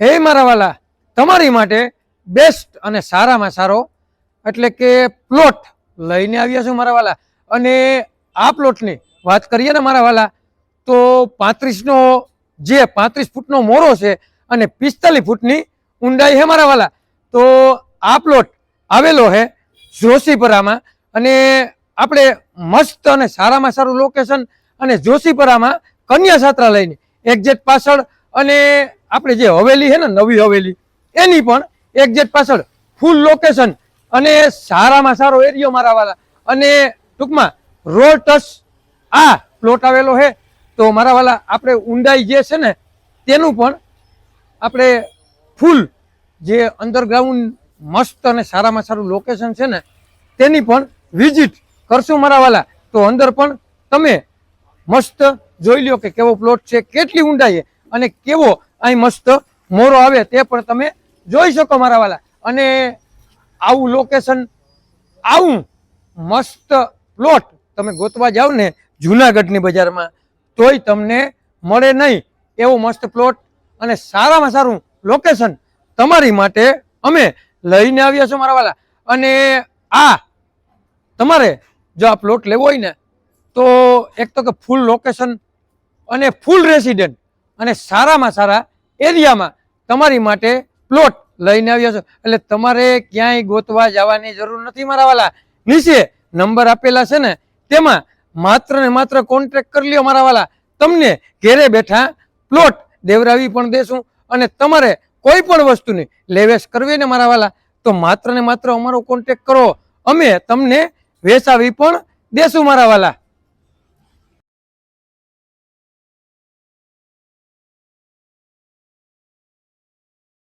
હે મારા વાલા, તમારી માટે બેસ્ટ અને સારામાં સારો એટલે કે પ્લોટ લઈને આવ્યા છું મારા વાલા. અને આ પ્લોટની વાત કરીએ ને મારા વાલા, તો પાંત્રીસનો જે પાંત્રીસ ફૂટનો મોરો છે અને પિસ્તાલીસ ફૂટની ઊંડાઈ છે મારા વાલા. તો આ પ્લોટ આવેલો છે જોશીપરામાં. અને આપણે મસ્ત અને સારામાં સારું લોકેશન અને જોશીપરામાં કન્યા છાત્રાલયની એક્ઝેટ પાછળ અને આપણે જે હવેલી છે ને, નવી હવેલી, એની પણ એક્ઝેક્ટ પાછળ ફૂલ લોકેશન અને સારામાં સારો એરિયો મારાવાલા. અને ટૂંકમાં રોડ ટચ આ પ્લોટ આવેલો છે. તો મારાવાલા, આપણે ઊંડાઈ જે છે ને, તેનું પણ આપણે ફૂલ જે અંડરગ્રાઉન્ડ મસ્ત અને સારામાં સારું લોકેશન છે ને, તેની પણ વિઝિટ કરશું મારા વાલા તો અંદર પણ તમે મસ્ત જોઈ લો કે કેવો પ્લોટ છે, કેટલી ઊંડાઈ છે અને કેવો અહીં મસ્ત મોરો આવે તે પણ તમે જોઈ શકો મારા વાલા. અને આવું લોકેશન આવું મસ્ત પ્લોટ તમે ગોતવા જાઓ ને જુનાગઢની બજારમાં, તોય તમને મળે નહીં એવો મસ્ત પ્લોટ અને સારામાં સારું લોકેશન તમારી માટે અમે લઈને આવ્યા છો મારા વાલા. અને આ તમારે જો આ પ્લોટ લેવો હોય ને, તો એક તો કે ફૂલ લોકેશન અને ફૂલ રેસિડેન્ટ અને સારામાં સારા એરિયામાં તમારી માટે પ્લોટ લઈને આવ્યા છો. એટલે તમારે ક્યાંય ગોતવા જવાની જરૂર નથી મારા વાલા. નીચે નંબર આપેલા છે ને, તેમાં માત્ર ને માત્ર કોન્ટ્રાક્ટ કરી લ્યો મારા વાલા. તમને ઘેરે બેઠા પ્લોટ દેવરાવી પણ દેશું અને તમારે કોઈ પણ વસ્તુની લેવેશ કરવી ને મારા વાલા, તો માત્ર ને માત્ર અમારો કોન્ટેક્ટ કરો. અમે તમને વેચાવી પણ દેશું મારા વાલા.